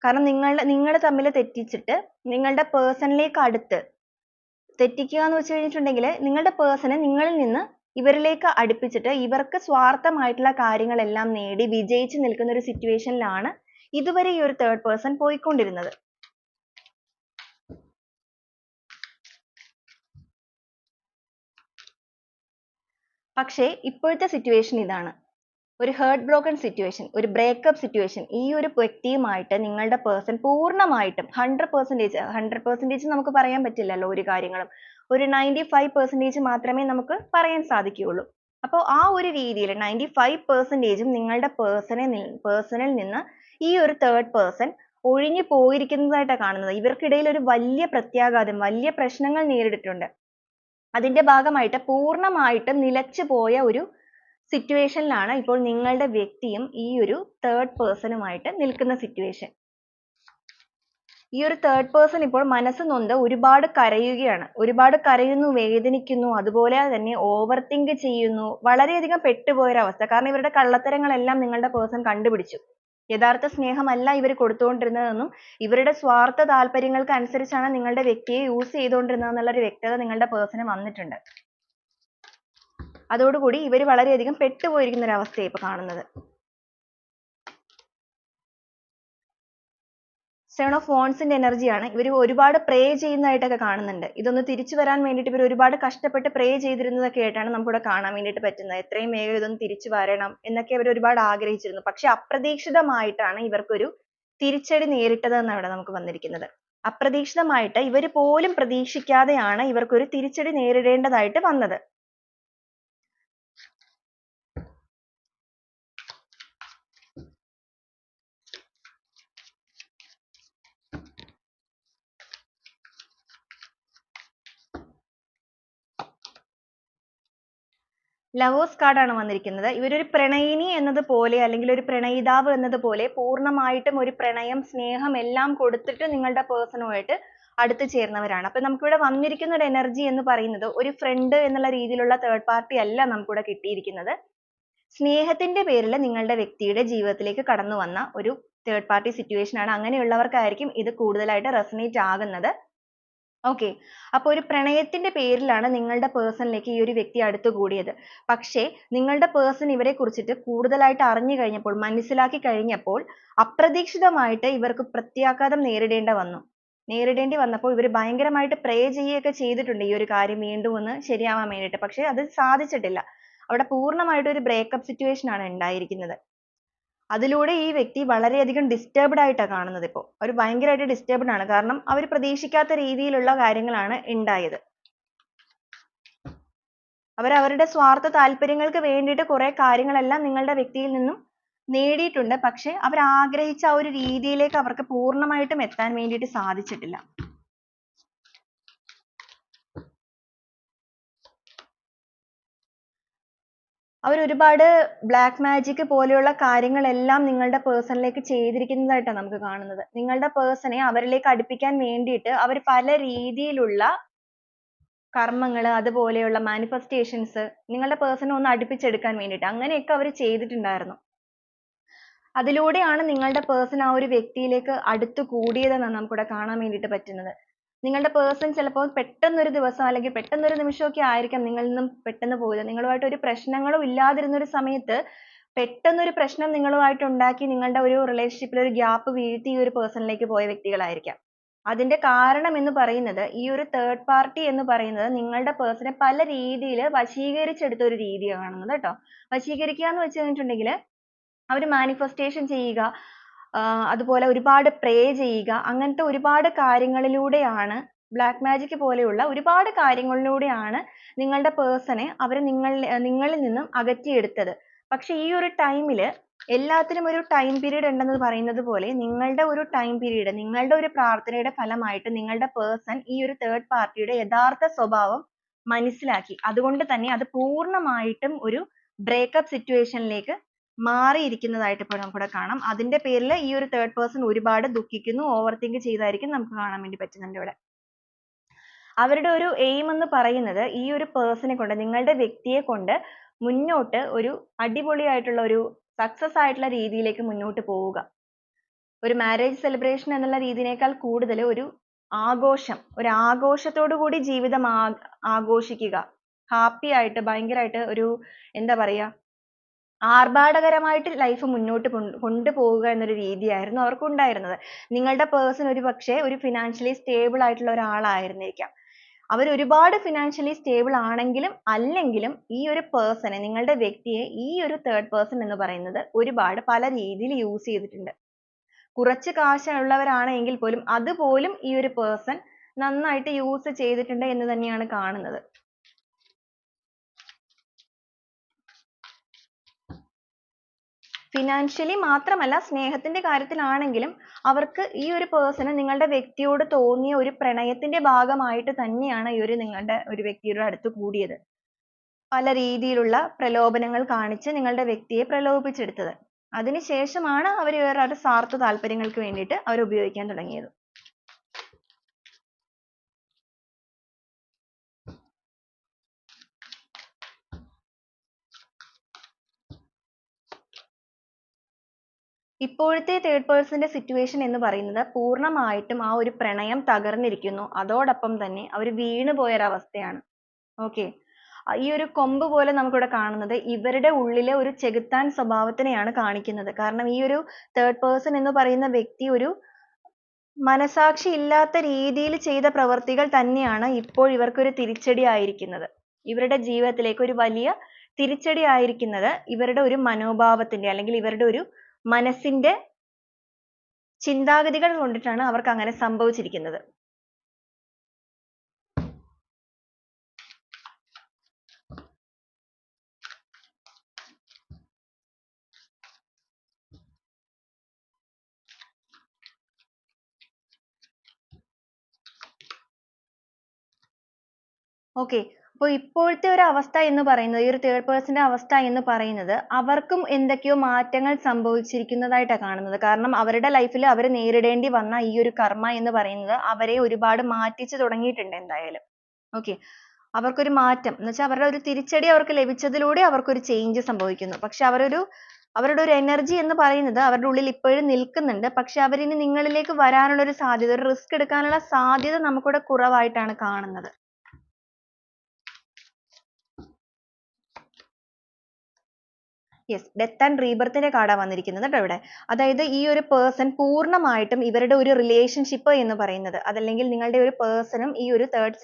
കാരണം നിങ്ങളുടെ നിങ്ങൾ തമ്മിൽ തെറ്റിച്ചിട്ട് നിങ്ങളുടെ പേഴ്സണിലേക്ക് അടുത്ത് തെറ്റിക്കുക എന്ന് വെച്ച് കഴിഞ്ഞിട്ടുണ്ടെങ്കിൽ നിങ്ങളുടെ പേഴ്സണെ നിങ്ങളിൽ നിന്ന് ഇവരിലേക്ക് അടുപ്പിച്ചിട്ട് ഇവർക്ക് സ്വാർത്ഥമായിട്ടുള്ള കാര്യങ്ങളെല്ലാം നേടി വിജയിച്ച് നിൽക്കുന്ന ഒരു സിറ്റുവേഷനിലാണ് ഇതുവരെ ഈ ഒരു തേർഡ് പേഴ്സൺ പോയിക്കൊണ്ടിരുന്നത്. പക്ഷേ ഇപ്പോഴത്തെ സിറ്റുവേഷൻ ഇതാണ്. ഒരു ഹേർട്ട് ബ്രോക്കൺ സിറ്റുവേഷൻ ഒരു ബ്രേക്കപ്പ് സിറ്റുവേഷൻ ഈ ഒരു വ്യക്തിയുമായിട്ട് നിങ്ങളുടെ പേഴ്സൺ പൂർണമായിട്ടും ഹൺഡ്രഡ് പെർസെന്റേജ് ഹൺഡ്രഡ് പെർസെന്റേജ് നമുക്ക് പറയാൻ പറ്റില്ലല്ലോ ഒരു കാര്യങ്ങളും. ഒരു നയന്റി five percentage മാത്രമേ നമുക്ക് പറയാൻ സാധിക്കുകയുള്ളൂ. അപ്പോൾ ആ ഒരു രീതിയിൽ നയന്റി ഫൈവ് പെർസെന്റേജും നിങ്ങളുടെ പേഴ്സണെ പേഴ്സണിൽ നിന്ന് ഈ ഒരു തേർഡ് പേഴ്സൺ ഒഴിഞ്ഞു പോയിരിക്കുന്നതായിട്ടാണ് കാണുന്നത്. ഇവർക്കിടയിൽ ഒരു വലിയ പ്രത്യാഘാതം വലിയ പ്രശ്നങ്ങൾ നേരിട്ടിട്ടുണ്ട്. അതിന്റെ ഭാഗമായിട്ട് പൂർണമായിട്ടും നിലച്ചുപോയ ഒരു situation ലാണ് ഇപ്പോൾ നിങ്ങളുടെ വ്യക്തിയും ഈ ഒരു third person നിൽക്കുന്ന situation. ഈ ഒരു third person ഇപ്പോൾ മനസ്സ് നൊന്ത് ഒരുപാട് കരയുകയാണ്. ഒരുപാട് കരയുന്നു, വേദനിക്കുന്നു, അതുപോലെ തന്നെ overthink ചെയ്യുന്നു, വളരെയധികം പെട്ടുപോയ ഒരു അവസ്ഥ. കാരണം ഇവരുടെ കള്ളത്തരങ്ങളെല്ലാം നിങ്ങളുടെ person കണ്ടുപിടിച്ചു. യഥാർത്ഥ സ്നേഹമല്ല ഇവർ കൊടുത്തുകൊണ്ടിരുന്നതെന്നും ഇവരുടെ സ്വാർത്ഥ താല്പര്യങ്ങൾക്ക് അനുസരിച്ചാണ് നിങ്ങളുടെ വ്യക്തിയെ യൂസ് ചെയ്തുകൊണ്ടിരുന്നത് എന്നുള്ള ഒരു വ്യക്തത നിങ്ങളുടെ പേഴ്സന് വന്നിട്ടുണ്ട്. അതോടുകൂടി ഇവർ വളരെയധികം പെട്ടുപോയിരിക്കുന്ന ഒരു അവസ്ഥയാണ് ഇപ്പോൾ കാണുന്നത്. Seven ഓഫ് wands എനർജിയാണ് ഇവർ ഒരുപാട് പ്രേ ചെയ്യുന്നതായിട്ടൊക്കെ കാണുന്നുണ്ട്. ഇതൊന്ന് തിരിച്ചു വരാൻ വേണ്ടിയിട്ട് ഇവർ ഒരുപാട് കഷ്ടപ്പെട്ട് പ്രേ ചെയ്തിരുന്നതൊക്കെ ആയിട്ടാണ് നമുക്കിവിടെ കാണാൻ വേണ്ടിയിട്ട് പറ്റുന്നത്. എത്രയും വേഗം ഇതൊന്ന് തിരിച്ചു വരണം എന്നൊക്കെ ഇവർ ഒരുപാട് ആഗ്രഹിച്ചിരുന്നു. പക്ഷെ അപ്രതീക്ഷിതമായിട്ടാണ് ഇവർക്കൊരു തിരിച്ചടി നേരിട്ടത് എന്നാണ് നമുക്ക് വന്നിരിക്കുന്നത്. അപ്രതീക്ഷിതമായിട്ട് ഇവർ പോലും പ്രതീക്ഷിക്കാതെയാണ് ഇവർക്കൊരു തിരിച്ചടി നേരിടേണ്ടതായിട്ട് വന്നത്. ലവേഴ്സ് കാർഡാണ് വന്നിരിക്കുന്നത്. ഇവരൊരു പ്രണയിനി എന്നതുപോലെ അല്ലെങ്കിൽ ഒരു പ്രണയിതാവ് എന്നതുപോലെ പൂർണമായിട്ടും ഒരു പ്രണയം സ്നേഹം എല്ലാം കൊടുത്തിട്ട് നിങ്ങളുടെ പേഴ്സണുമായിട്ട് അടുത്ത് ചേർന്നവരാണ്. അപ്പോൾ നമുക്കിവിടെ വന്നിരിക്കുന്ന ഒരു എനർജി എന്ന് പറയുന്നത് ഒരു ഫ്രണ്ട് എന്നുള്ള രീതിയിലുള്ള തേർഡ് പാർട്ടി അല്ല നമുക്കിവിടെ കിട്ടിയിരിക്കുന്നത്. സ്നേഹത്തിന്റെ പേരിൽ നിങ്ങളുടെ വ്യക്തിയുടെ ജീവിതത്തിലേക്ക് കടന്നു വന്ന ഒരു തേർഡ് പാർട്ടി സിറ്റുവേഷൻ ആണ്. അങ്ങനെയുള്ളവർക്കായിരിക്കും ഇത് കൂടുതലായിട്ട് resonate ആകുന്നത്. Okay. അപ്പോൾ ഒരു പ്രണയത്തിന്റെ പേരിലാണ് നിങ്ങളുടെ person ലേക്ക് ഈ ഒരു വ്യക്തി അടുത്തു കൂടിയത്. പക്ഷേ നിങ്ങളുടെ പേഴ്സൺ ഇവരെ കുറിച്ചിട്ട് കൂടുതലായിട്ട് അറിഞ്ഞു കഴിഞ്ഞപ്പോൾ മനസ്സിലാക്കി കഴിഞ്ഞപ്പോൾ അപ്രതീക്ഷിതമായിട്ട് ഇവർക്ക് പ്രത്യാഘാതം നേരിടേണ്ട വന്നു. നേരിടേണ്ടി വന്നപ്പോൾ ഇവർ ഭയങ്കരമായിട്ട് pray ചെയ്യുകയൊക്കെ ചെയ്തിട്ടുണ്ട് ഈ ഒരു കാര്യം വീണ്ടും ഒന്ന് ശരിയാവാൻ വേണ്ടിയിട്ട്. പക്ഷേ അത് സാധിച്ചിട്ടില്ല. അവിടെ പൂർണമായിട്ട് ഒരു breakup situation ആണ് ഉണ്ടായിരിക്കുന്നത്. അതിലൂടെ ഈ വ്യക്തി വളരെയധികം disturbed ആയിട്ടാണ് കാണുന്നത് ഇപ്പോൾ അവർ ഭയങ്കരമായിട്ട് disturbed ആണ്. കാരണം അവർ പ്രതീക്ഷിക്കാത്ത രീതിയിലുള്ള കാര്യങ്ങളാണ് ഉണ്ടായത് അവർ അവരുടെ സ്വാർത്ഥ താല്പര്യങ്ങൾക്ക് വേണ്ടിയിട്ട് കുറെ കാര്യങ്ങളെല്ലാം നിങ്ങളുടെ വ്യക്തിയിൽ നിന്നും നേടിയിട്ടുണ്ട്. പക്ഷെ അവർ ആഗ്രഹിച്ച ആ ഒരു രീതിയിലേക്ക് അവർക്ക് പൂർണമായിട്ടും എത്താൻ വേണ്ടിയിട്ട് സാധിച്ചിട്ടില്ല. അവർ ഒരുപാട് ബ്ലാക്ക് മാജിക് പോലെയുള്ള കാര്യങ്ങളെല്ലാം നിങ്ങളുടെ പേഴ്സണിലേക്ക് ലേക്ക് ചെയ്തിരിക്കുന്നതായിട്ടാണ് നമുക്ക് കാണുന്നത്. നിങ്ങളുടെ പേഴ്സണെ അവരിലേക്ക് അടുപ്പിക്കാൻ വേണ്ടിയിട്ട് അവർ പല രീതിയിലുള്ള കർമ്മങ്ങൾ അതുപോലെയുള്ള മാനിഫെസ്റ്റേഷൻസ് നിങ്ങളുടെ പേഴ്സണെ ഒന്ന് അടുപ്പിച്ചെടുക്കാൻ വേണ്ടിയിട്ട് അങ്ങനെയൊക്കെ അവർ ചെയ്തിട്ടുണ്ടായിരുന്നു. അതിലൂടെയാണ് നിങ്ങളുടെ പേഴ്സൺ ആ ഒരു വ്യക്തിയിലേക്ക് അടുത്ത് കൂടിയതെന്നാണ് നമുക്കിവിടെ കാണാൻ വേണ്ടിയിട്ട് പറ്റുന്നത്. നിങ്ങളുടെ പേഴ്സൺ ചിലപ്പോൾ പെട്ടെന്നൊരു ദിവസം അല്ലെങ്കിൽ പെട്ടെന്നൊരു നിമിഷമൊക്കെ ആയിരിക്കാം നിങ്ങളിൽ നിന്നും പെട്ടെന്ന് പോയത്. നിങ്ങളുമായിട്ട് ഒരു പ്രശ്നങ്ങളും ഇല്ലാതിരുന്ന ഒരു സമയത്ത് പെട്ടെന്നൊരു പ്രശ്നം നിങ്ങളുമായിട്ട് ഉണ്ടാക്കി നിങ്ങളുടെ ഒരു റിലേഷൻഷിപ്പിൽ ഒരു ഗ്യാപ്പ് വീഴ്ത്തി ഈ ഒരു person ലേക്ക് പോയ വ്യക്തികളായിരിക്കാം. അതിന്റെ കാരണം എന്ന് പറയുന്നത് ഈ ഒരു തേർഡ് പാർട്ടി എന്ന് പറയുന്നത് നിങ്ങളുടെ നെ പല രീതിയിൽ വശീകരിച്ചെടുത്ത ഒരു രീതിയാണ് കേട്ടോ ട്ടോ. വശീകരിക്കുക എന്ന് വെച്ച് കഴിഞ്ഞിട്ടുണ്ടെങ്കിൽ അവർ manifestation ചെയ്യുക അതുപോലെ ഒരുപാട് പ്രേ ചെയ്യുക അങ്ങനത്തെ ഒരുപാട് കാര്യങ്ങളിലൂടെയാണ് ബ്ലാക്ക് മാജിക് പോലെയുള്ള ഒരുപാട് കാര്യങ്ങളിലൂടെയാണ് നിങ്ങളുടെ പേഴ്സണെ അവർ നിങ്ങളിൽ നിങ്ങളിൽ നിന്നും അകറ്റിയെടുത്തത്. പക്ഷേ ഈ ഒരു ടൈമിൽ എല്ലാത്തിനും ഒരു ടൈം പീരീഡ് ഉണ്ടെന്ന് പറയുന്നത് പോലെ നിങ്ങളുടെ ഒരു ടൈം പീരീഡ് നിങ്ങളുടെ ഒരു പ്രാർത്ഥനയുടെ ഫലമായിട്ട് നിങ്ങളുടെ പേഴ്സൺ ഈ ഒരു തേർഡ് പാർട്ടിയുടെ യഥാർത്ഥ സ്വഭാവം മനസ്സിലാക്കി. അതുകൊണ്ട് തന്നെ അത് പൂർണമായിട്ടും ഒരു ബ്രേക്കപ്പ് situation ലേക്ക് മാറിയിരിക്കുന്നതായിട്ട് ഇപ്പോൾ നമുക്കിവിടെ കാണാം. അതിന്റെ പേരിൽ ഈ ഒരു തേർഡ് പേഴ്സൺ ഒരുപാട് ദുഃഖിക്കുന്നു ഓവർ തിങ്ക് ചെയ്തായിരിക്കും നമുക്ക് കാണാൻ വേണ്ടി പറ്റുന്നുണ്ട് ഇവിടെ. അവരുടെ ഒരു എയിം എന്ന് പറയുന്നത് ഈ ഒരു നെ കൊണ്ട് നിങ്ങളുടെ വ്യക്തിയെ കൊണ്ട് മുന്നോട്ട് ഒരു അടിപൊളിയായിട്ടുള്ള ഒരു സക്സസ് ആയിട്ടുള്ള രീതിയിലേക്ക് മുന്നോട്ട് പോവുക. ഒരു marriage സെലിബ്രേഷൻ എന്നുള്ള രീതിയിനേക്കാൾ കൂടുതൽ ഒരു ആഘോഷം ഒരു ആഘോഷത്തോടു കൂടി ജീവിതം ആഘോഷിക്കുക. happy ആയിട്ട് ഭയങ്കരമായിട്ട് ഒരു എന്താ പറയാ ആർഭാടകരമായിട്ട് ലൈഫ് മുന്നോട്ട് കൊണ്ട് കൊണ്ടുപോവുക എന്നൊരു രീതിയായിരുന്നു അവർക്ക് ഉണ്ടായിരുന്നത്. നിങ്ങളുടെ ഒരു പക്ഷേ ഒരു ഫിനാൻഷ്യലി സ്റ്റേബിൾ ആയിട്ടുള്ള ഒരാളായിരുന്നിരിക്കാം. അവർ ഒരുപാട് ഫിനാൻഷ്യലി സ്റ്റേബിൾ ആണെങ്കിലും അല്ലെങ്കിലും ഈ ഒരു പേഴ്സണെ നിങ്ങളുടെ വ്യക്തിയെ ഈ ഒരു തേർഡ് പേഴ്സൺ എന്ന് പറയുന്നത് ഒരുപാട് പല രീതിയിൽ യൂസ് ചെയ്തിട്ടുണ്ട്. കുറച്ച് കാശുള്ളവരാണെങ്കിൽ പോലും അതുപോലും ഈ ഒരു പേഴ്സൺ നന്നായിട്ട് യൂസ് ചെയ്തിട്ടുണ്ട് എന്ന് തന്നെയാണ് കാണുന്നത്. Financially മാത്രമല്ല സ്നേഹത്തിന്റെ കാര്യത്തിലാണെങ്കിലും അവർക്ക് ഈ ഒരു പേഴ്സണ് നിങ്ങളുടെ വ്യക്തിയോട് തോന്നിയ ഒരു പ്രണയത്തിന്റെ ഭാഗമായിട്ട് തന്നെയാണ് ഈ ഒരു നിങ്ങളുടെ ഒരു വ്യക്തിയുടെ അടുത്ത് കൂടിയത്. പല രീതിയിലുള്ള പ്രലോഭനങ്ങൾ കാണിച്ച് നിങ്ങളുടെ വ്യക്തിയെ പ്രലോഭിപ്പിച്ചെടുത്തത്. അതിനുശേഷമാണ് അവർ വേറൊരു സ്വാർത്ഥ താല്പര്യങ്ങൾക്ക് വേണ്ടിയിട്ട് അവർ ഉപയോഗിക്കാൻ തുടങ്ങിയത്. ഇപ്പോഴത്തെ തേർഡ് പേഴ്സന്റെ സിറ്റുവേഷൻ എന്ന് പറയുന്നത് പൂർണമായിട്ടും ആ ഒരു പ്രണയം തകർന്നിരിക്കുന്നു. അതോടൊപ്പം തന്നെ അവർ വീണുപോയ ഒരു അവസ്ഥയാണ്. okay ഈ ഒരു കൊമ്പ് പോലെ നമുക്കിവിടെ കാണുന്നത് ഇവരുടെ ഉള്ളിലെ ഒരു ചെകുത്താൻ സ്വഭാവത്തിനെയാണ് കാണിക്കുന്നത്. കാരണം ഈ ഒരു തേർഡ് പേഴ്സൺ എന്ന് പറയുന്ന വ്യക്തി ഒരു മനസാക്ഷി ഇല്ലാത്ത രീതിയിൽ ചെയ്ത പ്രവർത്തികൾ തന്നെയാണ് ഇപ്പോൾ ഇവർക്കൊരു തിരിച്ചടി ആയിരിക്കുന്നത്. ഇവരുടെ ജീവിതത്തിലേക്ക് ഒരു വലിയ തിരിച്ചടി ആയിരിക്കുന്നത് ഇവരുടെ ഒരു മനോഭാവത്തിന്റെ അല്ലെങ്കിൽ ഇവരുടെ ഒരു മനസ്സിന്റെ ചിന്താഗതികൾ കൊണ്ടിട്ടാണ് അവർക്ക് അങ്ങനെ സംഭവിച്ചിരിക്കുന്നത്. okay അപ്പോൾ ഇപ്പോഴത്തെ ഒരു അവസ്ഥ എന്ന് പറയുന്നത് ഈ ഒരു തേർഡ് പേഴ്സന്റെ ന്റെ അവസ്ഥ എന്ന് പറയുന്നത് അവർക്കും എന്തൊക്കെയോ മാറ്റങ്ങൾ സംഭവിച്ചിരിക്കുന്നതായിട്ടാണ് കാണുന്നത്. കാരണം അവരുടെ ലൈഫിൽ അവർ നേരിടേണ്ടി വന്ന ഈ ഒരു കർമ്മ എന്ന് പറയുന്നത് അവരെ ഒരുപാട് മാറ്റിച്ചു തുടങ്ങിയിട്ടുണ്ട് എന്തായാലും. ഓക്കെ അവർക്കൊരു മാറ്റം എന്ന് വെച്ചാൽ അവരുടെ ഒരു തിരിച്ചടി അവർക്ക് ലഭിച്ചതിലൂടെ അവർക്കൊരു ചേഞ്ച് സംഭവിക്കുന്നു. പക്ഷെ അവരൊരു അവരുടെ ഒരു എനർജി എന്ന് പറയുന്നത് അവരുടെ ഉള്ളിൽ ഇപ്പോഴും നിൽക്കുന്നുണ്ട്. പക്ഷെ അവർ ഇനി നിങ്ങളിലേക്ക് വരാനുള്ള ഒരു സാധ്യത ഒരു റിസ്ക് എടുക്കാനുള്ള സാധ്യത നമുക്കിവിടെ കുറവായിട്ടാണ് കാണുന്നത്. Yes ഡെത്ത് ആൻഡ് rebirth ന്റെ card ആ വന്നിരിക്കുന്നത് കേട്ടോ ഇവിടെ. അതായത് ഈ ഒരു പേഴ്സൺ പൂർണമായിട്ടും ഇവരുടെ ഒരു relationship എന്ന് പറയുന്നത് അതല്ലെങ്കിൽ നിങ്ങളുടെ ഒരു ഉം ഈ ഒരു തേർഡ്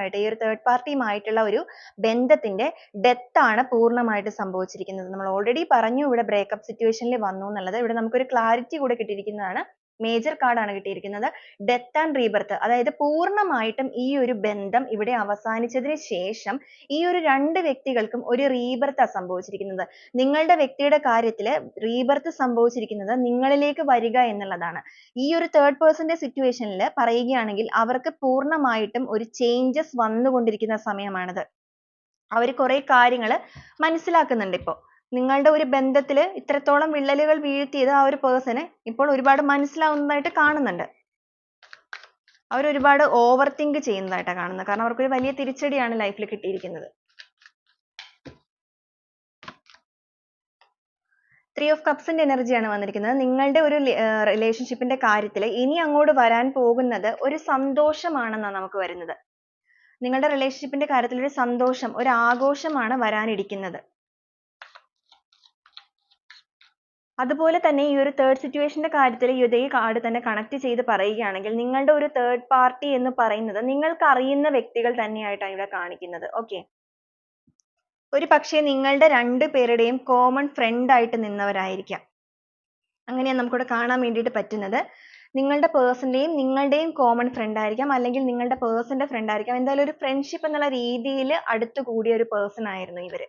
ആയിട്ട് ഈ ഒരു തേർഡ് party യുമായിട്ടുള്ള ഒരു ബന്ധത്തിന്റെ death ആണ് പൂർണമായിട്ട് സംഭവിച്ചിരിക്കുന്നത്. നമ്മൾ ഓൾറെഡി പറഞ്ഞു ഇവിടെ ബ്രേക്കപ്പ് സിറ്റുവേഷനിൽ വന്നു എന്നുള്ളത്. ഇവിടെ നമുക്കൊരു ക്ലാരിറ്റി കൂടെ കിട്ടിയിരിക്കുന്നതാണ്. Major കാർഡാണ് കിട്ടിയിരിക്കുന്നത്. ഡെത്ത് ആൻഡ് rebirth അതായത് പൂർണമായിട്ടും ഈ ഒരു ബന്ധം ഇവിടെ അവസാനിച്ചതിന് ശേഷം ഈ ഒരു രണ്ട് വ്യക്തികൾക്കും ഒരു ആ സംഭവിച്ചിരിക്കുന്നത്. നിങ്ങളുടെ വ്യക്തിയുടെ കാര്യത്തിൽ rebirth സംഭവിച്ചിരിക്കുന്നത് നിങ്ങളിലേക്ക് വരിക എന്നുള്ളതാണ്. ഈ ഒരു തേർഡ് പേഴ്സന്റെ ന്റെ situation ൽ പറയുകയാണെങ്കിൽ അവർക്ക് പൂർണമായിട്ടും ഒരു ചേഞ്ചസ് വന്നുകൊണ്ടിരിക്കുന്ന സമയമാണിത്. അവർ കുറെ കാര്യങ്ങൾ മനസ്സിലാക്കുന്നുണ്ട് ഇപ്പോൾ നിങ്ങളുടെ ഒരു ബന്ധത്തിൽ ഇത്രത്തോളം വിള്ളലുകൾ വീഴ്ത്തിയത് ആ ഒരു person ഇപ്പോൾ ഒരുപാട് മനസ്സിലാവുന്നതായിട്ട് കാണുന്നുണ്ട്. അവർ ഒരുപാട് ഓവർ തിങ്ക് ചെയ്യുന്നതായിട്ടാണ് കാണുന്നത്. കാരണം അവർക്ക് ഒരു വലിയ തിരിച്ചടിയാണ് ലൈഫിൽ കിട്ടിയിരിക്കുന്നത്. ത്രീ ഓഫ് കപ്സിന്റെ എനർജിയാണ് വന്നിരിക്കുന്നത്. നിങ്ങളുടെ ഒരു റിലേഷൻഷിപ്പിന്റെ കാര്യത്തിൽ ഇനി അങ്ങോട്ട് വരാൻ പോകുന്നത് ഒരു സന്തോഷമാണെന്നാണ് നമുക്ക് വരുന്നത്. നിങ്ങളുടെ റിലേഷൻഷിപ്പിന്റെ കാര്യത്തിൽ ഒരു സന്തോഷം ഒരു ആഘോഷമാണ് വരാനിരിക്കുന്നത്. അതുപോലെ തന്നെ ഈ ഒരു തേർഡ് സിറ്റുവേഷന്റെ കാര്യത്തിൽ ഇതേ കാർഡ് തന്നെ കണക്ട് ചെയ്ത് പറയുകയാണെങ്കിൽ നിങ്ങളുടെ ഒരു തേർഡ് പാർട്ടി എന്ന് പറയുന്നത് നിങ്ങൾക്ക് അറിയുന്ന വ്യക്തികൾ തന്നെയായിട്ടാണ് ഇവിടെ കാണിക്കുന്നത്. ഓക്കെ ഒരു പക്ഷേ നിങ്ങളുടെ രണ്ട് പേരുടെയും കോമൺ ഫ്രണ്ട് ആയിട്ട് നിന്നവരായിരിക്കാം. അങ്ങനെയാണ് നമുക്കിവിടെ കാണാൻ വേണ്ടിയിട്ട് പറ്റുന്നത്. നിങ്ങളുടെ പേഴ്സന്റെയും നിങ്ങളുടെയും കോമൺ ഫ്രണ്ട് ആയിരിക്കാം അല്ലെങ്കിൽ നിങ്ങളുടെ പേഴ്സന്റെ ഫ്രണ്ട് ആയിരിക്കാം. എന്തായാലും ഒരു ഫ്രണ്ട്ഷിപ്പ് എന്നുള്ള രീതിയിൽ അടുത്ത് കൂടിയ ഒരു പേഴ്സൺ ആയിരുന്നു ഇവർ.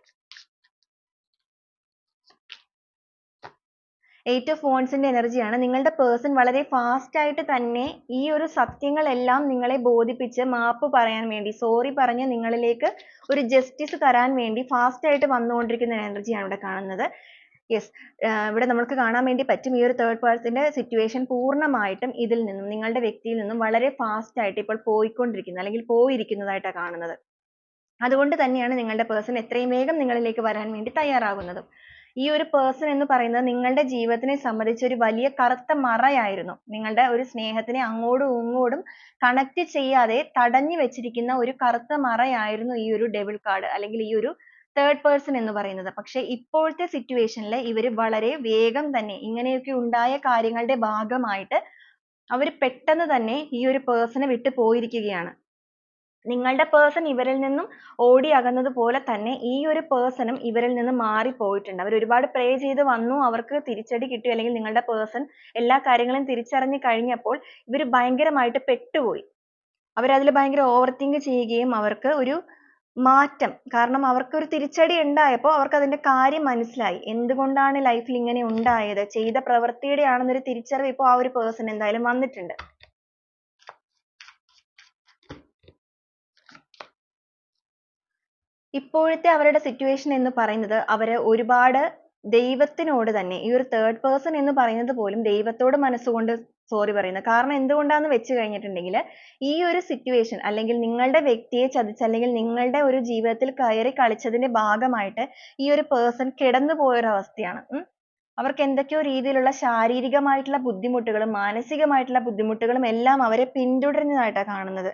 എയ്റ്റ് ഓഫ് വോൺസിന്റെ എനർജിയാണ് നിങ്ങളുടെ പേഴ്സൺ വളരെ ഫാസ്റ്റ് ആയിട്ട് തന്നെ ഈ ഒരു സത്യങ്ങളെല്ലാം നിങ്ങളെ ബോധിപ്പിച്ച് മാപ്പ് പറയാൻ വേണ്ടി സോറി പറഞ്ഞ് നിങ്ങളിലേക്ക് ഒരു ജസ്റ്റിസ് തരാൻ വേണ്ടി ഫാസ്റ്റ് ആയിട്ട് വന്നുകൊണ്ടിരിക്കുന്ന എനർജിയാണ് ഇവിടെ കാണുന്നത്. യെസ് ഇവിടെ നമുക്ക് കാണാൻ വേണ്ടി പറ്റും ഈ ഒരു തേർഡ് പേഴ്സന്റെ സിറ്റുവേഷൻ പൂർണമായിട്ടും ഇതിൽ നിന്നും നിങ്ങളുടെ വ്യക്തിയിൽ നിന്നും വളരെ ഫാസ്റ്റ് ആയിട്ട് ഇപ്പോൾ പോയിക്കൊണ്ടിരിക്കുന്നത് അല്ലെങ്കിൽ പോയിരിക്കുന്നതായിട്ടാണ് കാണുന്നത്. അതുകൊണ്ട് തന്നെയാണ് നിങ്ങളുടെ പേഴ്സൺ എത്രയും വേഗം നിങ്ങളിലേക്ക് വരാൻ വേണ്ടി തയ്യാറാകുന്നതും. ഈ ഒരു person എന്ന് പറയുന്നത് നിങ്ങളുടെ ജീവിതത്തിനെ സംബന്ധിച്ച് ഒരു വലിയ കറുത്ത മറയായിരുന്നു. നിങ്ങളുടെ ഒരു സ്നേഹത്തിനെ അങ്ങോടും ഇങ്ങോടും connect ചെയ്യാതെ തടഞ്ഞു വെച്ചിരിക്കുന്ന ഒരു കറുത്ത മറയായിരുന്നു ഈ ഒരു devil card അല്ലെങ്കിൽ ഈ ഒരു third person എന്ന് പറയുന്നത്. പക്ഷെ ഇപ്പോഴത്തെ situation ഇവർ വളരെ വേഗം തന്നെ ഇങ്ങനെയൊക്കെ ഉണ്ടായ കാര്യങ്ങളുടെ ഭാഗമായിട്ട് അവർ പെട്ടെന്ന് തന്നെ ഈ ഒരു person നെ വിട്ടു പോയിരിക്കുകയാണ്. നിങ്ങളുടെ പേഴ്സൺ ഇവരിൽ നിന്നും ഓടി അകന്നത് പോലെ തന്നെ ഈ ഒരു പേഴ്സണും ഇവരിൽ നിന്നും മാറിപ്പോയിട്ടുണ്ട്. അവർ ഒരുപാട് pray ചെയ്ത് വന്നു. അവർക്ക് തിരിച്ചടി കിട്ടി. അല്ലെങ്കിൽ നിങ്ങളുടെ പേഴ്സൺ എല്ലാ കാര്യങ്ങളും തിരിച്ചറിഞ്ഞു കഴിഞ്ഞപ്പോൾ ഇവർ ഭയങ്കരമായിട്ട് പെട്ടുപോയി. അവരതിൽ ഭയങ്കര ഭയങ്കര overthink ചെയ്യുകയും അവർക്ക് ഒരു മാറ്റം. കാരണം അവർക്ക് ഒരു തിരിച്ചടി ഉണ്ടായപ്പോൾ അവർക്ക് അതിന്റെ കാര്യം മനസ്സിലായി. എന്തുകൊണ്ടാണ് ലൈഫിൽ ഇങ്ങനെ ഉണ്ടായത്? ചെയ്ത പ്രവൃത്തിയുടെ ആണെന്നൊരു തിരിച്ചറിവ് ഇപ്പോൾ ആ ഒരു പേഴ്സൺ എന്തായാലും വന്നിട്ടുണ്ട്. ഇപ്പോഴത്തെ അവരുടെ സിറ്റുവേഷൻ എന്ന് പറയുന്നത് അവർ ഒരുപാട് ദൈവത്തിനോട് തന്നെ ഈ ഒരു തേർഡ് പേഴ്സൺ എന്ന് പറയുന്നത് പോലും ദൈവത്തോട് മനസ്സുകൊണ്ട് സോറി പറയുന്നത്. കാരണം എന്തുകൊണ്ടാന്ന് വെച്ച് കഴിഞ്ഞിട്ടുണ്ടെങ്കിൽ ഈ ഒരു സിറ്റുവേഷൻ അല്ലെങ്കിൽ നിങ്ങളുടെ വ്യക്തിയെ ചതിച്ച് അല്ലെങ്കിൽ നിങ്ങളുടെ ഒരു ജീവിതത്തിൽ കയറി കളിച്ചതിന്റെ ഭാഗമായിട്ട് ഈ ഒരു പേഴ്സൺ കിടന്നു പോയൊരവസ്ഥയാണ്. അവർക്ക് എന്തൊക്കെയോ രീതിയിലുള്ള ശാരീരികമായിട്ടുള്ള ബുദ്ധിമുട്ടുകളും മാനസികമായിട്ടുള്ള ബുദ്ധിമുട്ടുകളും എല്ലാം അവരെ പിന്തുടരുന്നതായിട്ടാണ് കാണുന്നത്.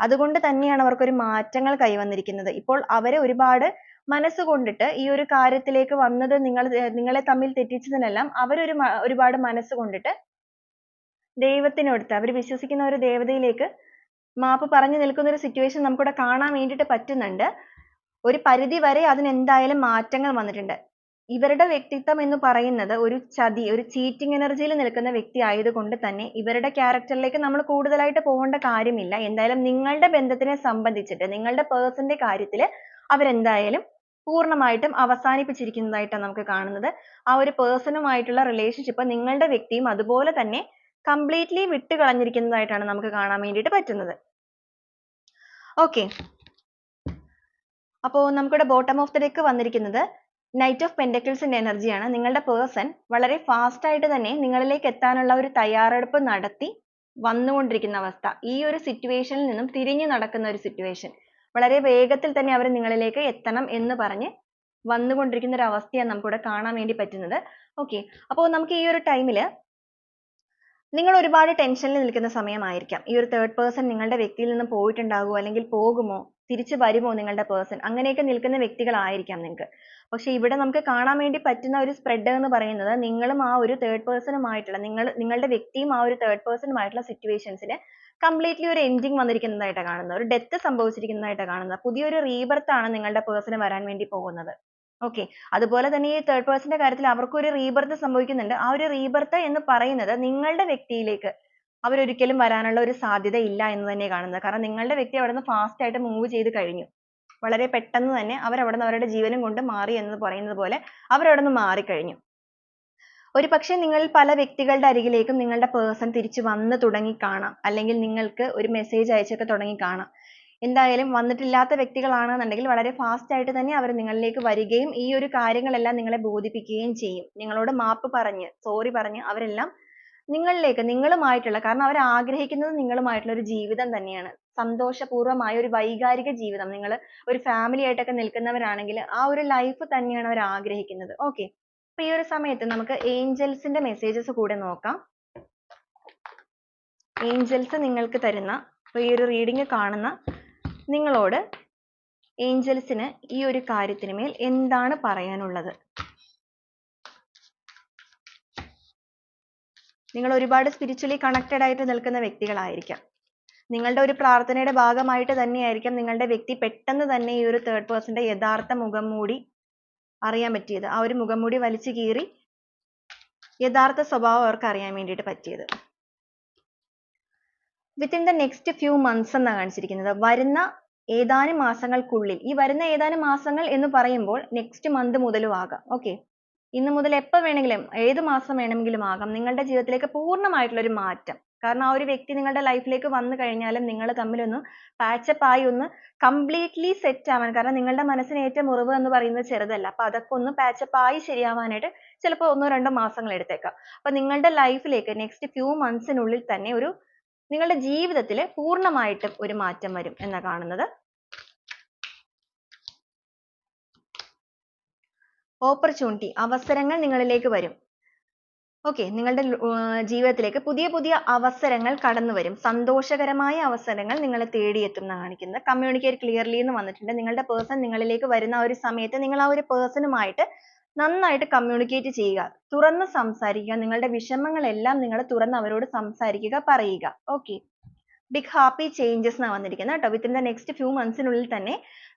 അതുകൊണ്ട് തന്നെയാണ് അവർക്കൊരു മാറ്റങ്ങൾ കൈവന്നിരിക്കുന്നത്. ഇപ്പോൾ അവരെ ഒരുപാട് മനസ്സ് കൊണ്ടിട്ട് ഈ ഒരു കാര്യത്തിലേക്ക് വന്നത് നിങ്ങൾ നിങ്ങളെ തമ്മിൽ തെറ്റിച്ചതിനെല്ലാം അവരൊരു ഒരുപാട് ഒരുപാട് മനസ്സുകൊണ്ടിട്ട് ദൈവത്തിനടുത്ത് അവർ വിശ്വസിക്കുന്ന ഒരു ദേവതയിലേക്ക് മാപ്പ് പറഞ്ഞു നിൽക്കുന്ന ഒരു സിറ്റുവേഷൻ നമുക്കിവിടെ കാണാൻ വേണ്ടിയിട്ട് പറ്റുന്നുണ്ട്. ഒരു പരിധി വരെ അതിന് എന്തായാലും മാറ്റങ്ങൾ വന്നിട്ടുണ്ട്. ഇവരുടെ വ്യക്തിത്വം എന്ന് പറയുന്നത് ഒരു ചതി ഒരു ചീറ്റിംഗ് എനർജിയിൽ നിൽക്കുന്ന വ്യക്തി ആയതുകൊണ്ട് തന്നെ ഇവരുടെ ക്യാരക്ടറിലേക്ക് നമ്മൾ കൂടുതലായിട്ട് പോകേണ്ട കാര്യമില്ല. എന്തായാലും നിങ്ങളുടെ ബന്ധത്തിനെ സംബന്ധിച്ചിട്ട് നിങ്ങളുടെ പേഴ്സന്റെ ന്റെ കാര്യത്തിൽ അവരെന്തായാലും പൂർണമായിട്ടും അവസാനിപ്പിച്ചിരിക്കുന്നതായിട്ടാണ് നമുക്ക് കാണുന്നത്. ആ ഒരു പേഴ്സണുമായിട്ടുള്ള റിലേഷൻഷിപ്പ് നിങ്ങളുടെ വ്യക്തിയും അതുപോലെ തന്നെ കംപ്ലീറ്റ്ലി വിട്ടുകളഞ്ഞിരിക്കുന്നതായിട്ടാണ് നമുക്ക് കാണാൻ വേണ്ടിയിട്ട് പറ്റുന്നത്. ഓക്കെ അപ്പോൾ നമുക്കിവിടെ ബോട്ടം ഓഫ് ദ ഡെക്ക് വന്നിരിക്കുന്നത് knight ഓഫ് പെൻഡക്കിൾസിന്റെ എനർജിയാണ് നിങ്ങളുടെ പേഴ്സൺ വളരെ ഫാസ്റ്റ് ആയിട്ട് തന്നെ നിങ്ങളിലേക്ക് എത്താനുള്ള ഒരു തയ്യാറെടുപ്പ് നടത്തി വന്നുകൊണ്ടിരിക്കുന്ന അവസ്ഥ. ഈ ഒരു സിറ്റുവേഷനിൽ നിന്നും തിരിഞ്ഞു നടക്കുന്ന ഒരു സിറ്റുവേഷൻ വളരെ വേഗത്തിൽ തന്നെ അവർ നിങ്ങളിലേക്ക് എത്തണം എന്ന് പറഞ്ഞ് വന്നുകൊണ്ടിരിക്കുന്ന ഒരു അവസ്ഥയാണ് നമുക്കിവിടെ കാണാൻ വേണ്ടി പറ്റുന്നത്. ഓക്കെ അപ്പോൾ നമുക്ക് ഈ ഒരു ടൈമിൽ നിങ്ങൾ ഒരുപാട് ടെൻഷനിൽ നിൽക്കുന്ന സമയമായിരിക്കാം. ഈ ഒരു തേർഡ് പേഴ്സൺ നിങ്ങളുടെ വ്യക്തിയിൽ നിന്ന് പോയിട്ടുണ്ടാകുമോ? അല്ലെങ്കിൽ പോകുമോ? തിരിച്ചു വരുമോ നിങ്ങളുടെ പേഴ്സൺ അങ്ങനെയൊക്കെ നിൽക്കുന്ന വ്യക്തികളായിരിക്കാം നിങ്ങൾക്ക്. പക്ഷെ ഇവിടെ നമുക്ക് കാണാൻ വേണ്ടി പറ്റുന്ന ഒരു സ്പ്രെഡ് എന്ന് പറയുന്നത് നിങ്ങളും ആ ഒരു തേർഡ് പേഴ്സണുമായിട്ടുള്ള മായിട്ടുള്ള നിങ്ങൾ നിങ്ങളുടെ വ്യക്തിയും ആ ഒരു തേർഡ് പേഴ്സണുമായിട്ടുള്ള സിറ്റുവേഷൻസിന് കംപ്ലീറ്റ്ലി ഒരു എൻഡിങ് വന്നിരിക്കുന്നതായിട്ടാണ് കാണുന്നത്. ഒരു ഡെത്ത് സംഭവിച്ചിരിക്കുന്നതായിട്ടാണ് കാണുന്നത്. പുതിയൊരു റീബർത്ത് ആണ് നിങ്ങളുടെ പേഴ്സൺ വരാൻ വേണ്ടി പോകുന്നത്. ഓക്കെ അതുപോലെ തന്നെ ഈ തേർഡ് പേഴ്സന്റെ കാര്യത്തിൽ അവർക്കൊരു റീബർത്ത് സംഭവിക്കുന്നുണ്ട്. ആ ഒരു റീബർത്ത് എന്ന് പറയുന്നത് നിങ്ങളുടെ വ്യക്തിയിലേക്ക് അവരൊരിക്കലും വരാനുള്ള ഒരു സാധ്യത ഇല്ല എന്ന് തന്നെ കാണുന്നത്. കാരണം നിങ്ങളുടെ വ്യക്തി അവിടുന്ന് fast ആയിട്ട് move ചെയ്ത് കഴിഞ്ഞു. വളരെ പെട്ടെന്ന് തന്നെ അവർ അവിടുന്ന് അവരുടെ ജീവനും കൊണ്ട് മാറി എന്ന് പറയുന്നത് പോലെ അവർ അവിടുന്ന് മാറിക്കഴിഞ്ഞു. ഒരുപക്ഷേ നിങ്ങൾ പല വ്യക്തികളുടെ അരികിലേക്കും നിങ്ങളുടെ person തിരിച്ചു വന്ന് തുടങ്ങി കാണാം. അല്ലെങ്കിൽ നിങ്ങൾക്ക് ഒരു message അയച്ചൊക്കെ തുടങ്ങി കാണാം. എന്തായാലും വന്നിട്ടില്ലാത്ത വ്യക്തികളാണെന്നുണ്ടെങ്കിൽ വളരെ fast ആയിട്ട് തന്നെ അവർ നിങ്ങളിലേക്ക് വരികയും ഈ ഒരു കാര്യങ്ങളെല്ലാം നിങ്ങളെ ബോധിപ്പിക്കുകയും ചെയ്യും. നിങ്ങളോട് മാപ്പ് പറഞ്ഞ് sorry പറഞ്ഞ് അവരെല്ലാം നിങ്ങളിലേക്ക് നിങ്ങളുമായിട്ടുള്ള കാരണം അവർ ആഗ്രഹിക്കുന്നത് നിങ്ങളുമായിട്ടുള്ള ഒരു ജീവിതം തന്നെയാണ്. സന്തോഷപൂർവമായ ഒരു വൈകാരിക ജീവിതം നിങ്ങൾ ഒരു ഫാമിലി ആയിട്ടൊക്കെ നിൽക്കുന്നവരാണെങ്കിൽ ആ ഒരു ലൈഫ് തന്നെയാണ് അവർ ആഗ്രഹിക്കുന്നത്. ഓക്കെ അപ്പൊ ഈ ഒരു സമയത്ത് നമുക്ക് ഏഞ്ചൽസിന്റെ മെസ്സേജസ് കൂടെ നോക്കാം. ഏഞ്ചൽസ് നിങ്ങൾക്ക് തരുന്ന ഇപ്പൊ ഈ ഒരു റീഡിംഗ് കാണുന്ന നിങ്ങളോട് ഏഞ്ചൽസിന് ഈ ഒരു കാര്യത്തിന് മേൽ എന്താണ് പറയാനുള്ളത്? നിങ്ങൾ ഒരുപാട് സ്പിരിച്വലി കണക്റ്റഡ് ആയിട്ട് നിൽക്കുന്ന വ്യക്തികളായിരിക്കാം. നിങ്ങളുടെ ഒരു പ്രാർത്ഥനയുടെ ഭാഗമായിട്ട് തന്നെയായിരിക്കാം നിങ്ങളുടെ വ്യക്തി പെട്ടെന്ന് തന്നെ ഈ ഒരു തേർഡ് പേഴ്സന്റെ യഥാർത്ഥ മുഖം മൂടി അറിയാൻ പറ്റിയത്. ആ ഒരു മുഖം മൂടി വലിച്ചു കീറി യഥാർത്ഥ സ്വഭാവം അവർക്ക് അറിയാൻ വേണ്ടിയിട്ട് പറ്റിയത്. Within the next few months എന്നാണ് കാണിച്ചിരിക്കുന്നത്. വരുന്ന ഏതാനും മാസങ്ങൾക്കുള്ളിൽ ഈ വരുന്ന ഏതാനും മാസങ്ങൾ എന്ന് പറയുമ്പോൾ നെക്സ്റ്റ് മന്ത് മുതലും ആകാം. okay. ഇന്ന് മുതൽ എപ്പോൾ വേണമെങ്കിലും ഏത് മാസം വേണമെങ്കിലും ആകാം നിങ്ങളുടെ ജീവിതത്തിലേക്ക് പൂർണമായിട്ടുള്ള ഒരു മാറ്റം. കാരണം ആ ഒരു വ്യക്തി നിങ്ങളുടെ ലൈഫിലേക്ക് ലേക്ക് വന്നു കഴിഞ്ഞാലും നിങ്ങൾ patch up ആയി ഒന്ന് കംപ്ലീറ്റ്ലി സെറ്റ് ആവാൻ കാരണം നിങ്ങളുടെ മനസ്സിന് ഏറ്റ മുറിവ് എന്ന് പറയുന്നത് ചെറുതല്ല. അപ്പോൾ അതൊക്കെ ഒന്ന് up ആയി ശരിയാവാനായിട്ട് ചിലപ്പോൾ ഒന്നോ രണ്ടോ മാസങ്ങൾ എടുത്തേക്കാം. അപ്പോൾ നിങ്ങളുടെ ലൈഫിലേക്ക് നെക്സ്റ്റ് ഫ്യൂ few months നുള്ളിൽ തന്നെ ഒരു നിങ്ങളുടെ ജീവിതത്തിൽ പൂർണമായിട്ടും ഒരു മാറ്റം വരും എന്നാണ് കാണുന്നത്. Opportunity അവസരങ്ങൾ നിങ്ങളിലേക്ക് വരും. okay നിങ്ങളുടെ ജീവിതത്തിലേക്ക് പുതിയ പുതിയ അവസരങ്ങൾ കടന്നു വരും. സന്തോഷകരമായ അവസരങ്ങൾ നിങ്ങളെ തേടിയെത്തും എന്നാണ് കാണിക്കുന്നത്. communicate clearly എന്ന് വന്നിട്ടുണ്ട്. നിങ്ങളുടെ പേഴ്സൺ നിങ്ങളിലേക്ക് വരുന്ന ആ ഒരു സമയത്ത് നിങ്ങൾ ആ ഒരു person മായിട്ട് നന്നായിട്ട് കമ്മ്യൂണിക്കേറ്റ് ചെയ്യുക. തുറന്ന് സംസാരിക്കുക. നിങ്ങളുടെ വിഷമങ്ങളെല്ലാം നിങ്ങൾ തുറന്ന് അവരോട് സംസാരിക്കുക, പറയുക. okay. Big ഹാപ്പി ചേഞ്ചസ് എന്നാണ് വന്നിരിക്കുന്നത് കേട്ടോ. വിത്തിൻ ദ നെക്സ്റ്റ് ഫ്യൂ മന്ത്സിനുള്ളിൽ നുള്ളിൽ തന്നെ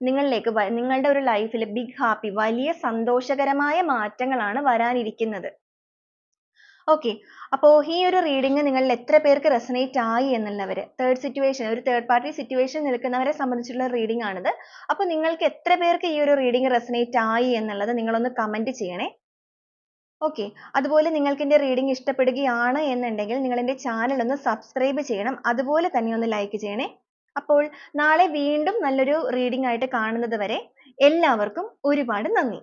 നിങ്ങളിലേക്ക് നിങ്ങളുടെ ഒരു ലൈഫിൽ ബിഗ് ഹാപ്പി വലിയ സന്തോഷകരമായ മാറ്റങ്ങളാണ് വരാനിരിക്കുന്നത്. ഓക്കെ അപ്പോൾ ഈ ഒരു റീഡിങ് നിങ്ങളിൽ എത്ര പേർക്ക് റെസനേറ്റ് ആയി എന്നുള്ളവർ തേർഡ് സിറ്റുവേഷൻ ഒരു തേർഡ് പാർട്ടി സിറ്റുവേഷൻ നിൽക്കുന്നവരെ സംബന്ധിച്ചുള്ള റീഡിംഗ് ആണിത്. അപ്പോൾ നിങ്ങൾക്ക് എത്ര പേർക്ക് ഈ ഒരു റീഡിംഗ് റെസനേറ്റ് ആയി എന്നുള്ളത് നിങ്ങളൊന്ന് comment ചെയ്യണേ. Okay. അതുപോലെ നിങ്ങൾക്ക് എന്റെ റീഡിംഗ് ഇഷ്ടപ്പെടുകയാണ് എന്നുണ്ടെങ്കിൽ നിങ്ങൾ എന്റെ ചാനൽ ഒന്ന് സബ്സ്ക്രൈബ് ചെയ്യണം. അതുപോലെ തന്നെ ഒന്ന് ലൈക്ക് ചെയ്യണേ. അപ്പോൾ നാളെ വീണ്ടും നല്ലൊരു റീഡിംഗ് ആയിട്ട് കാണുന്നത് വരെ എല്ലാവർക്കും ഒരുപാട് നന്ദി.